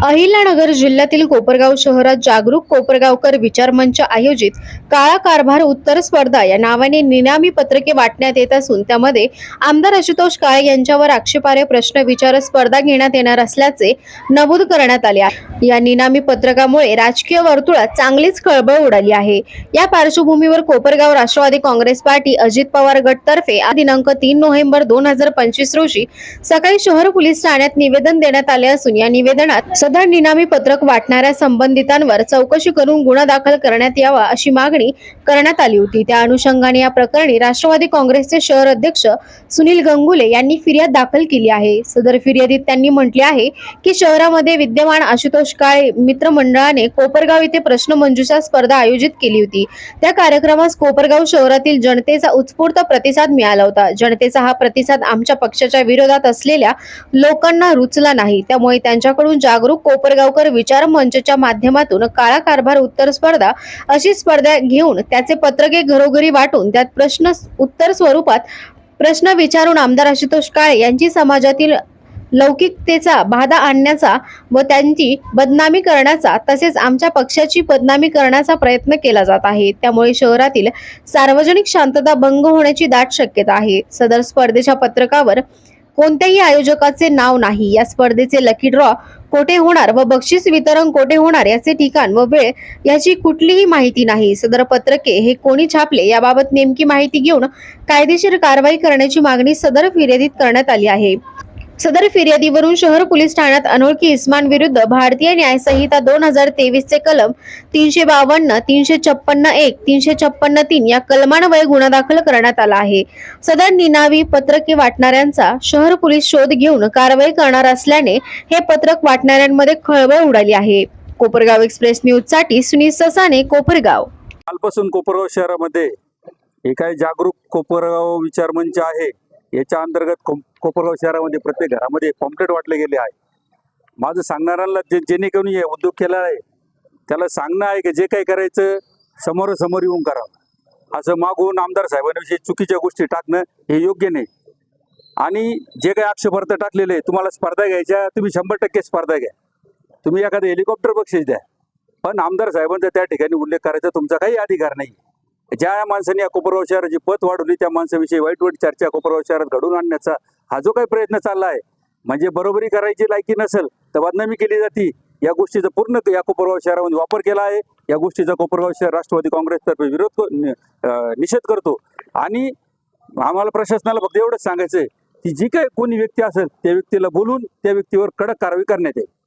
अहिल्यानगर जिल्ह्यातील कोपरगाव शहरात जागरूक कोपरगावकर विचार मंच आयोजित काळा कारभार उत्तर स्पर्धा या नावाने निनामी पत्रके वाटण्यात येत असून त्यामध्ये आमदार आशुतोष काळे यांच्यावर आक्षेपार्ह प्रश्न विचार स्पर्धा घेण्यात येणार असल्याचे नमूद करण्यात आले आहे. या निनामी पत्रकामुळे राजकीय वर्तुळात चांगलीच खळबळ उडाली आहे. या पार्श्वभूमीवर कोपरगाव राष्ट्रवादी काँग्रेस पार्टी अजित पवार गटतर्फे दिनांक तीन नोव्हेंबर दोन हजार पंचवीस रोजी सकाळी शहर पोलीस ठाण्यात निवेदन देण्यात आले असून या निवेदनात सदर निनामी पत्रक वाटणाऱ्या संबंधितांवर चौकशी करून गुन्हा दाखल करण्यात यावा अशी मागणी करण्यात आली होती. त्या अनुषंगाने या प्रकरणी राष्ट्रवादी काँग्रेसचे शहर अध्यक्ष सुनील गंगुले यांनी फिर्याद दाखल केली आहे. सदर फिर्यादीत त्यांनी म्हटले आहे की शहरामध्ये विद्यमान आशुतोष काळे मित्रमंडळाने कोपरगाव येथे प्रश्नमंजुषा स्पर्धा आयोजित केली होती. त्या कार्यक्रमास कोपरगाव शहरातील जनतेचा उत्स्फूर्त प्रतिसाद मिळाला होता. जनतेचा हा प्रतिसाद आमच्या पक्षाच्या विरोधात असलेल्या लोकांना रुचला नाही. त्यामुळे त्यांच्याकडून जागरूक कोपरगावकर विचार मंचच्या माध्यमातून काळा कारभार उत्तर स्पर्धा अशी स्पर्धा घेऊन त्याचे पत्रके घरोघरी वाटून त्यात प्रश्न उत्तर स्वरूपात प्रश्न विचारून आमदार आशुतोष काळे यांची समाजातील लौकिकतेचा बाधा आणण्याचा व त्यांची बदनामी करण्याचा तसेच आमच्या पक्षाची बदनामी करण्याचा प्रयत्न केला जात आहे. त्यामुळे शहरातील सार्वजनिक शांतता भंग होण्याची दाट शक्यता आहे. सदर स्पर्धेच्या पत्रकावर कोणत्याही आयोजकाचे नाव नाही. या स्पर्धेचे लकी ड्रॉ कोठे होणार व बक्षीस वितरण कोठे होणार याचे ठिकाण व वेळ याची कुठलीही माहिती नाही. सदर पत्रके हे कोणी छापले याबाबत नेमकी माहिती घेऊन कायदेशीर कारवाई करण्याची मागणी सदर फिर्यादीत करण्यात आली आहे. सदर फिर्यादीवरून शहर पोलीस ठाण्यात अनोळखी इस्मान विरुद्ध भारतीय न्याय संहिता दोन हजार तेवीस चे कलम तीनशे बावन्न तीनशे छप्पन्न एक तीनशे छप्पन्न तीन या कलमान्वये गुन्हा दाखल करण्यात आला आहे. सदर निनावी पत्रके वाटणाऱ्यांचा शहर पोलीस शोध घेऊन कारवाई करणार असल्याने हे पत्रक वाटणाऱ्यांमध्ये खळबळ उडाली आहे. कोपरगाव एक्सप्रेस न्यूजसाठी सुनील ससाने कोपरगाव. कालपासून कोपरगाव शहरामध्ये हे काय जागरूक कोपरगाव विचार मंच आहे. याच्या अंतर्गत कोप- कोपरगाव शहरामध्ये प्रत्येक घरामध्ये पॉम्पलेट वाटले गेले आहे. माझं सांगणाऱ्यांना जे जेणेकरून हे उद्योग केला आहे त्याला सांगणं आहे की जे काही करायचं समोरासमोर येऊन करावं असं मागून आमदार साहेबांविषयी चुकीच्या गोष्टी टाकणं हे योग्य नाही. आणि जे काही आक्षेपार्थ टाकलेले आहे, तुम्हाला स्पर्धा घ्यायच्या तुम्ही शंभर टक्के स्पर्धा घ्या. तुम्ही एखादं हेलिकॉप्टर बक्षीस द्या. पण आमदार साहेबांचा त्या ठिकाणी उल्लेख करायचा तुमचा काही अधिकार नाही. ज्या माणसाने या कोपरगाव शहराची पत वाढवली त्या माणसाविषयी वाईट वाईट चर्चा कोपरगाव शहरात घडून आणण्याचा हा जो काही प्रयत्न चालला आहे म्हणजे बरोबरी करायची लायकी नसेल तर बदनामी केली जाते. या गोष्टीचा पूर्ण या कोपरगाव शहरामध्ये वापर केला आहे. या गोष्टीचा कोपरगाव शहर राष्ट्रवादी काँग्रेसतर्फे विरोध नि- निषेध करतो. आणि आम्हाला प्रशासनाला फक्त एवढंच सांगायचं आहे की जी काही कोणी व्यक्ती असेल त्या व्यक्तीला बोलून त्या व्यक्तीवर कडक कारवाई करण्यात येईल.